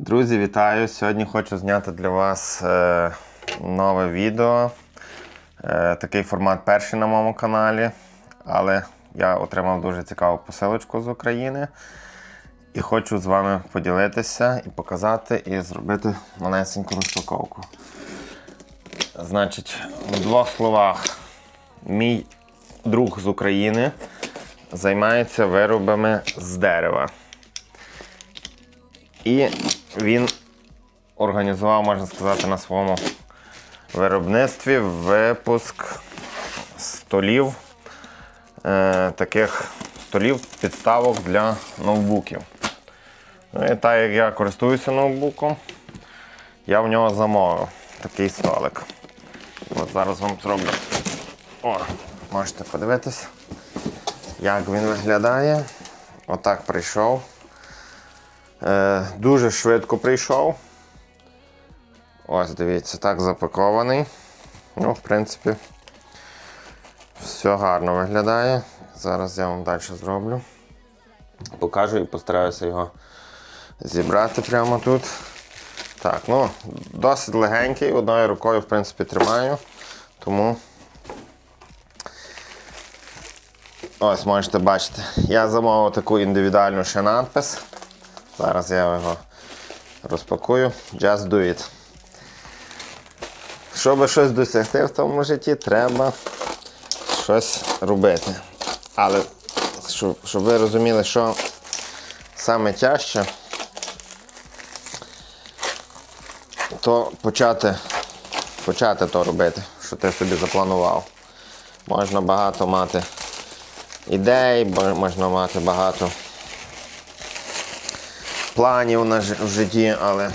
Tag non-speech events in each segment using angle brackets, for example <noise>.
Друзі, вітаю! Сьогодні хочу зняти для вас е, нове відео. Е, такий формат перший на моєму каналі. Але я отримав дуже цікаву посилочку з України. І хочу з вами поділитися і показати, і зробити малесеньку розпаковку. Значить, в двох словах, мій друг з України займається виробами з дерева. І він організував, можна сказати, на своєму виробництві випуск столів, е, таких столів, підставок для ноутбуків. Ну і так як я користуюся ноутбуком, я в нього замовив такий столик. От зараз вам зроблю. О, можете подивитись, як він виглядає. Отак прийшов. Е, дуже швидко прийшов. Ось, дивіться, так запакований. Ну, в принципі, все гарно виглядає. Зараз я вам далі зроблю. Покажу і постараюся його зібрати прямо тут. Так, ну, досить легенький, одною рукою, в принципі, тримаю. Тому ось можете бачити, я замовив таку індивідуальну ще надпис. Зараз я його розпакую. Just do it. Щоб щось досягти в тому житті, треба щось робити. Але щоб, щоб ви розуміли, що саме тяжче, то почати, почати то робити, що ти собі запланував. Можна багато мати ідей, можна мати багато планів на жи- в житті, але,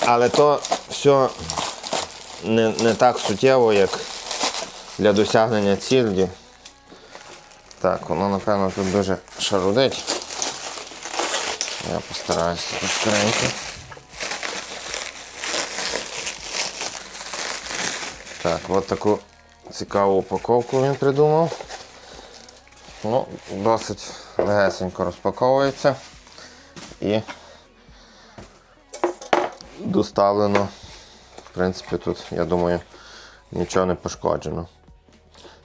але то все не, не так суттєво, як для досягнення цілі. Так, воно напевно тут дуже шарудить. Я постараюся тут скоренько. Так, от таку цікаву упаковку він придумав. Ну, досить легесенько розпаковується і доставлено. В принципі, тут, я думаю, нічого не пошкоджено.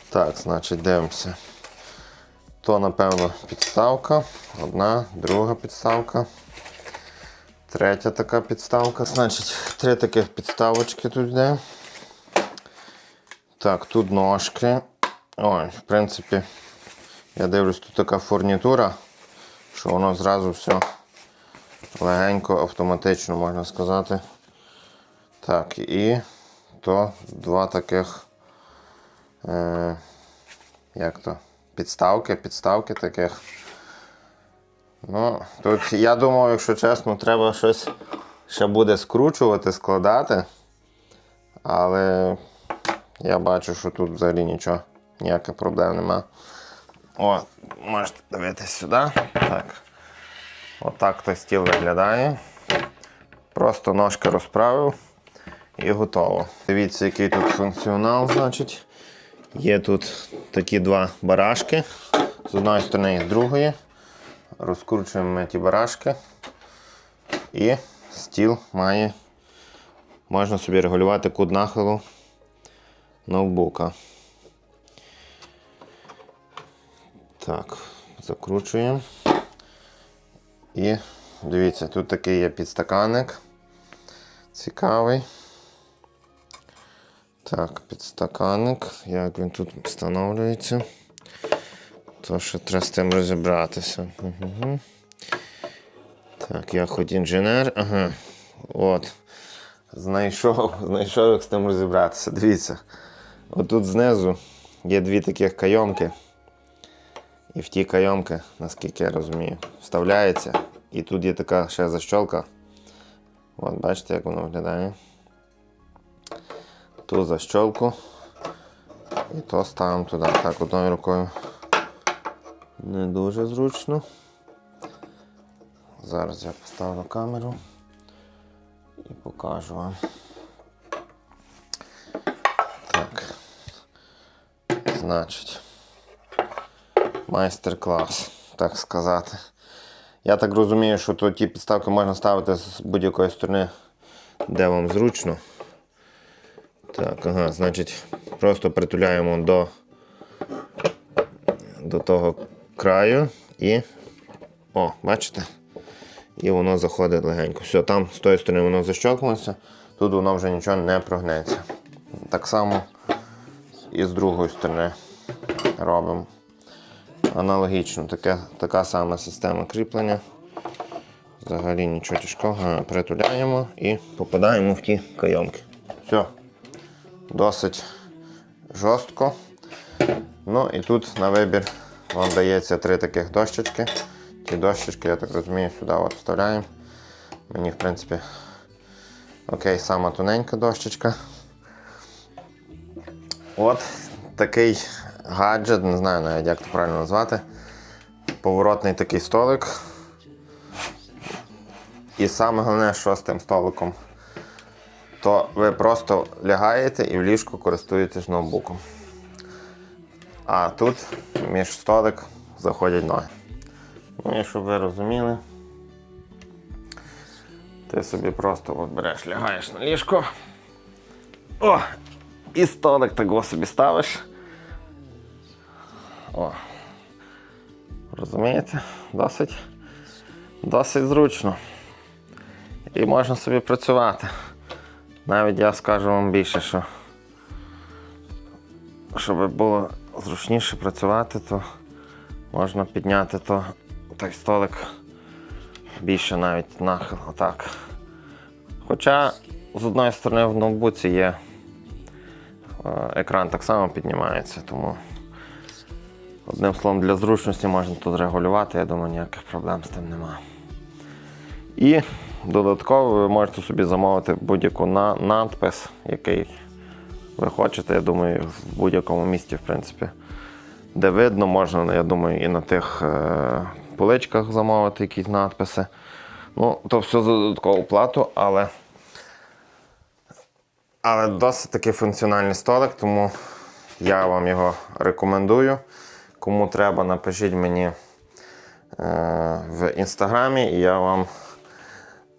Так, значить, дивимося. То, напевно, підставка. Одна, друга підставка. Третя така підставка. Значить, три таких підставочки тут йде. Так, тут ножки. Ой, в принципі, я дивлюсь, тут така фурнітура, що воно зразу все легенько, автоматично, можна сказати. Так, і то два таких. Е, як то? Підставки, підставки таких. Ну, тут я думав, якщо чесно, треба щось ще буде скручувати, складати. Але я бачу, що тут взагалі нічого, ніяких проблем нема. О, можете дивитися сюди. Так. Отак той стіл виглядає. Просто ножки розправив і готово. Дивіться, який тут функціонал, значить. Є тут такі два барашки. З одної сторони і з другої. Розкручуємо ті барашки. І стіл має. Можна собі регулювати кут нахилу ноутбука. Так, закручуємо. І дивіться, тут такий є підстаканник. Цікавий. Так, підстаканник. Як він тут встановлюється? То що треба з тим розібратися. Угу. Так, я хоч інженер. Ага. От. Знайшов, <laughs> знайшов, як з тим розібратися. Дивіться. Отут знизу є дві таких кайомки. І в ті кайомки, наскільки я розумію, вставляється. І тут є така ще защолка. От, бачите, як воно виглядає. Ту защолку. І то ставимо туди. Так, одною рукою не дуже зручно. Зараз я поставлю камеру і покажу вам. Так. Значить майстер-клас, так сказати. Я так розумію, що то ті підставки можна ставити з будь-якої сторони, де вам зручно. Так, ага, значить, просто притуляємо до, до того краю і. О, бачите? І воно заходить легенько. Все, там з тої сторони воно защелкнулося, тут воно вже нічого не прогнеться. Так само і з другої сторони робимо. Аналогічно, таке, така сама система кріплення. Взагалі нічого тяжкого. Притуляємо і попадаємо в ті кайомки. Все. Досить жорстко. Ну і тут на вибір вам дається три таких дощечки. Ті дощечки, я так розумію, сюди от вставляємо. Мені, в принципі, окей, сама тоненька дощечка. От такий гаджет, не знаю навіть як це правильно назвати. Поворотний такий столик. І саме головне, що з тим столиком, то ви просто лягаєте і в ліжку користуєтесь ноутбуком. А тут між столик заходять ноги. Ну і щоб ви розуміли, ти собі просто от береш, лягаєш на ліжко. О! І столик такого собі ставиш. О. Розумієте? Досить, досить зручно. І можна собі працювати. Навіть я скажу вам більше, що щоб було зручніше працювати, то можна підняти то, той столик більше навіть нахил. Отак. Хоча з одної сторони в ноутбуці є е, екран так само піднімається, тому одним словом для зручності можна тут регулювати, я думаю, ніяких проблем з тим немає. І додатково ви можете собі замовити будь-яку на- надпис, який ви хочете. Я думаю, в будь-якому місті, в принципі, де видно, можна, я думаю, і на тих е, поличках замовити якісь надписи. Ну, то все за додаткову плату, але, але досить таки функціональний столик, тому я вам його рекомендую. Кому треба, напишіть мені е, в інстаграмі, і я вам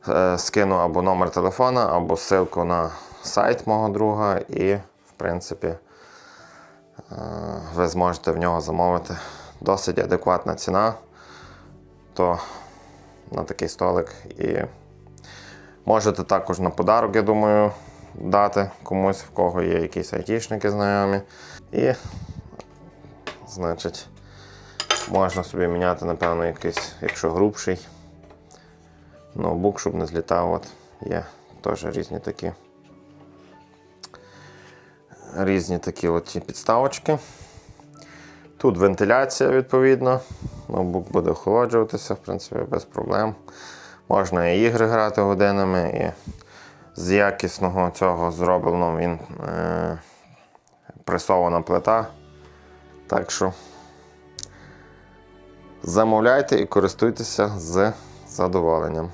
е, скину або номер телефона, або ссылку на сайт мого друга, і, в принципі, е, ви зможете в нього замовити досить адекватна ціна. То на такий столик. І можете також на подарок, я думаю, дати комусь, в кого є якісь айтішники знайомі. І, значить, можна собі міняти, напевно, якийсь, якщо грубший ноутбук, щоб не злітав. От є теж різні такі. Різні такі от підставочки. Тут вентиляція, відповідно. Ноутбук буде охолоджуватися, в принципі, без проблем. Можна і ігри грати годинами, і з якісного цього зроблено він е, пресована плита. Так що замовляйте і користуйтеся з задоволенням.